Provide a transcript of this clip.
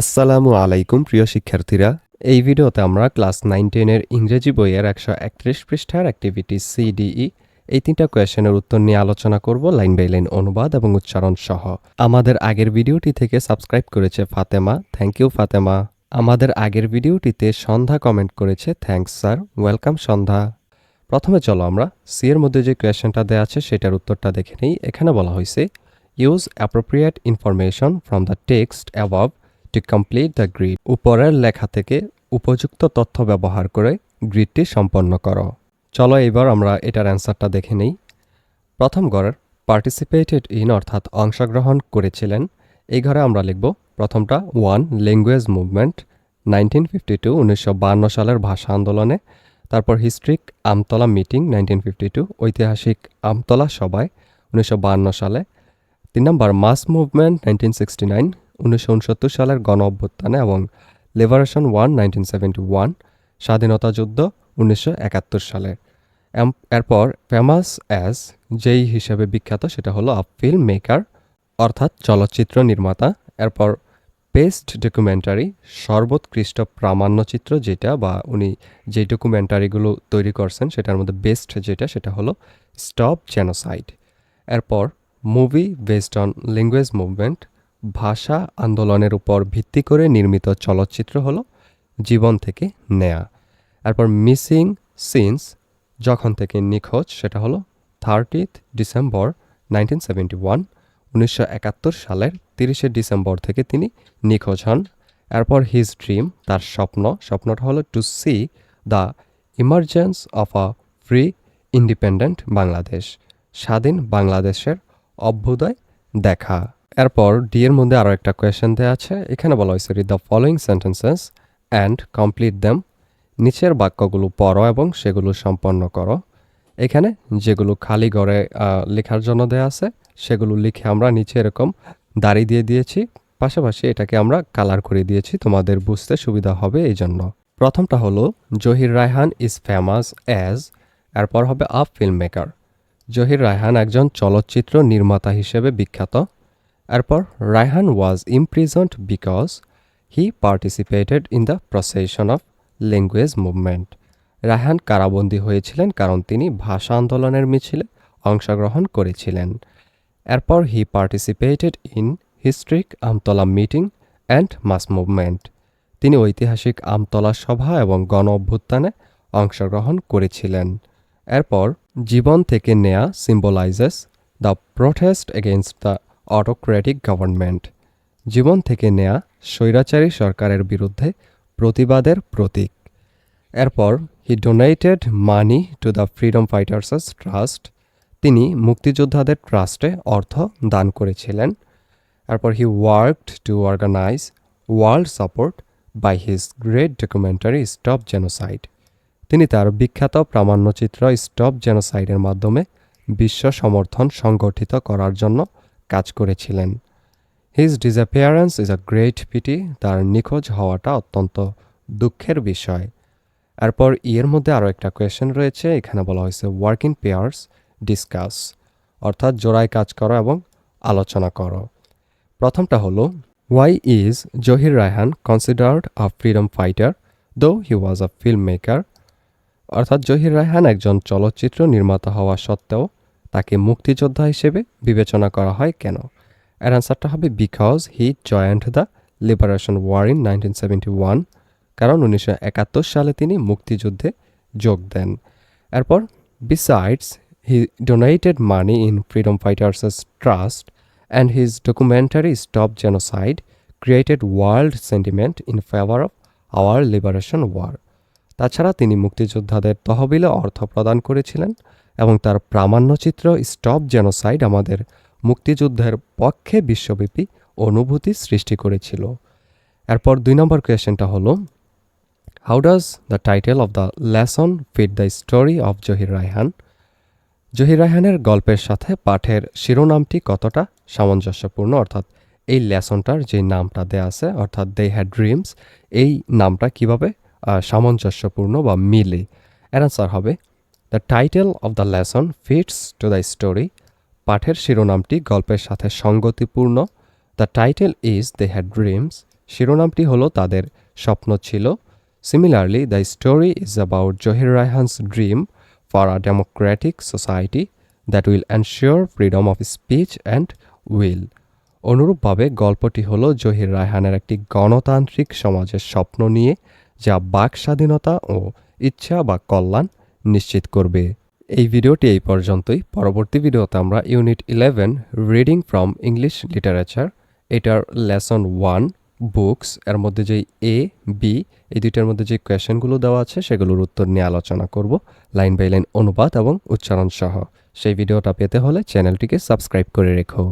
আসসালামু আলাইকুম, প্রিয় শিক্ষার্থীরা। এই ভিডিওতে আমরা ক্লাস নাইন টেনের ইংরেজি বইয়ের একশো একত্রিশ পৃষ্ঠার অ্যাক্টিভিটি সিডিই, এই তিনটা কোয়েশনের উত্তর নিয়ে আলোচনা করব লাইন বাই লাইন অনুবাদ এবং উচ্চারণ সহ। আমাদের আগের ভিডিওটি থেকে সাবস্ক্রাইব করেছে ফাতেমা। Thank you, Fatema. আমাদের আগের ভিডিওটিতে সন্ধ্যা কমেন্ট করেছে থ্যাঙ্কস স্যার, ওয়েলকাম সন্ধ্যা। প্রথমে চলো আমরা সি এর মধ্যে যে কোয়েশনটা দেওয়া আছে সেটার উত্তরটা দেখে নেই। এখানে বলা হয়েছে use appropriate information from the text above to complete the grid উপরের লেখা থেকে উপযুক্ত তথ্য ব্যবহার করে গ্রিডটি সম্পন্ন করো। চলো এবার আমরা এটার অ্যান্সারটা দেখে নেই। প্রথম ঘরের পার্টিসিপেটেড ইন অর্থাৎ অংশগ্রহণ করেছিলেন। এই ঘরে আমরা লিখব প্রথমটা one language movement nineteen fifty two উনিশশো বান্ন সালের ভাষা আন্দোলনে। তারপর historic Amtala meeting nineteen fifty two ঐতিহাসিক আমতলা সভায়, উনিশশো বান্ন সালে। তিন নম্বর mass movement nineteen sixty nine উনিশশো উনসত্তর সালের গণ অভ্যুত্থানে এবং liberation one nineteen seventy one স্বাধীনতা যুদ্ধ উনিশশো একাত্তর সালে। এরপর ফেমাস অ্যাজ যেই হিসেবে বিখ্যাত সেটা হলো আ ফিল্ম মেকার অর্থাৎ চলচ্চিত্র নির্মাতা। এরপর বেস্ট ডকুমেন্টারি, সর্বোৎকৃষ্ট প্রামাণ্যচিত্র যেটা বা উনি যে ডকুমেন্টারিগুলো তৈরি করছেন সেটার মধ্যে বেস্ট যেটা সেটা হলো স্টপ জেনোসাইড। এরপর movie based on language movement ভাষা আন্দোলনের উপর ভিত্তি করে নির্মিত চলচ্চিত্র হলো জীবন থেকে নেয়া। এরপর মিসিং সিনস, যখন থেকে নিখোঁজ, সেটা হলো thirtieth December nineteen seventy one, উনিশশো একাত্তর সালের তিরিশে ডিসেম্বর থেকে তিনি নিখোঁজ হন। এরপর হিজ ড্রিম, তার স্বপ্ন, স্বপ্নটা হলো to see the emergence of a free, independent Bangladesh, স্বাধীন বাংলাদেশের অভ্যুদয় দেখা। এরপর ডি এর মধ্যে আরও একটা কোয়েশ্চেন দেওয়া আছে। এখানে বলা হয়েছে read the following sentences and complete them নিচের বাক্যগুলো পড়ো এবং সেগুলো সম্পন্ন করো। এখানে যেগুলো খালি ঘরে লেখার জন্য দেয়া আছে, সেগুলো লিখে আমরা নিচে এরকম দাড়ি দিয়ে দিয়েছি। পাশাপাশি এটাকে আমরা কালার করে দিয়েছি, তোমাদের বুঝতে সুবিধা হবে এই জন্য প্রথমটা হলো, Zahir Raihan is famous as এরপর হবে a film maker Zahir Raihan একজন চলচ্চিত্র নির্মাতা হিসেবে বিখ্যাত। এরপর Raihan was imprisoned because he participated in the procession of language movement Raihan কারাবন্দী হয়েছিলেন কারণ তিনি ভাষা আন্দোলনের মিছিলে অংশগ্রহণ করেছিলেন। এরপর he participated in historic Amtala meeting and mass movement তিনি ঐতিহাসিক আমতলা সভা এবং গণ অভ্যুত্থানে অংশগ্রহণ করেছিলেন। এরপর জীবন থেকে নেয়া symbolises the protest against the autocratic government জীবন থেকে নেয়া স্বৈরাচারী সরকারের বিরুদ্ধে প্রতিবাদের প্রতীক। এরপর he donated money to the freedom fighters trust তিনি মুক্তিযোদ্ধাদের ট্রাস্টে অর্থ দান করেছিলেন। এরপর he worked to organise world support by his great documentary stop genocide তিনি তার বিখ্যাত প্রামাণ্যচিত্র স্টপ জেনোসাইডের মাধ্যমে বিশ্ব সমর্থন সংগঠিত করার জন্য কাজ করেছিলেন। His disappearance is a great pity তার নিখোঁজ হওয়াটা অত্যন্ত দুঃখের বিষয়। এরপর ইয়ের মধ্যে আরও একটা কোয়েশ্চেন রয়েছে, এখানে বলা হয়েছে ওয়ার্ক ইন পেয়ার্স ডিসকাস অর্থাৎ জোড়ায় কাজ করো এবং আলোচনা করো। প্রথমটা হলো why is Zahir Raihan considered a freedom fighter though he was a film maker অর্থাৎ জহির রায়হান একজন চলচ্চিত্র নির্মাতা হওয়া সত্ত্বেও তাকে মুক্তিযোদ্ধা হিসেবে বিবেচনা করা হয় কেন? এর অ্যান্সারটা হবে because he joined the liberation war in nineteen seventy one কারণ উনিশশো একাত্তর সালে তিনি মুক্তিযুদ্ধে যোগ দেন। এরপর besides he donated money in freedom fighters trust and his documentary stop genocide created world sentiment in favour of our liberation war তাছাড়া তিনি মুক্তিযোদ্ধাদের তহবিলে অর্থ প্রদান করেছিলেন এবং তার প্রামাণ্যচিত্র স্টপ জেনোসাইড আমাদের মুক্তিযুদ্ধের পক্ষে বিশ্বব্যাপী অনুভূতি সৃষ্টি করেছিল। এরপর দুই নম্বর কোয়েশ্চেনটা হলো how does the title of the lesson fit the story of Zahir Raihan Zahir রায়হানের গল্পের সাথে পাঠের শিরোনামটি কতটা সামঞ্জস্যপূর্ণ? অর্থাৎ এই লেসনটার যে নামটা দেয়া আছে, অর্থাৎ দে হ্যাড ড্রিমস এই নামটা কীভাবে সামঞ্জস্যপূর্ণ বা মিলে? এর আনসার হবে the title of the lesson fits to the story পাঠের শিরোনামটি গল্পের সাথে সঙ্গতিপূর্ণ। The title is they had dreams শিরোনামটি হলো তাদের স্বপ্ন ছিল। Similarly the story is about Zahir Raihan's dream for a democratic society that will ensure freedom of speech and will অনুরূপভাবে, গল্পটি হলো জহির রায়হানের একটি গণতান্ত্রিক সমাজের স্বপ্ন নিয়ে, যা বাক স্বাধীনতা ও ইচ্ছা বা কল্যাণ নিশ্চিত করবে। এই ভিডিওটি এই পর্যন্তই। পরবর্তী ভিডিওতে আমরা unit eleven reading from English literature এটার লেসন ওয়ান বুকস এর মধ্যে যেই এ বি এই দুইটার মধ্যে যে কোয়েশনগুলো দেওয়া আছে, সেগুলোর উত্তর নিয়ে আলোচনা করব। লাইন বাই লাইন অনুবাদ এবং উচ্চারণ সহ। সেই ভিডিওটা পেতে হলে চ্যানেলটিকে সাবস্ক্রাইব করে রেখো।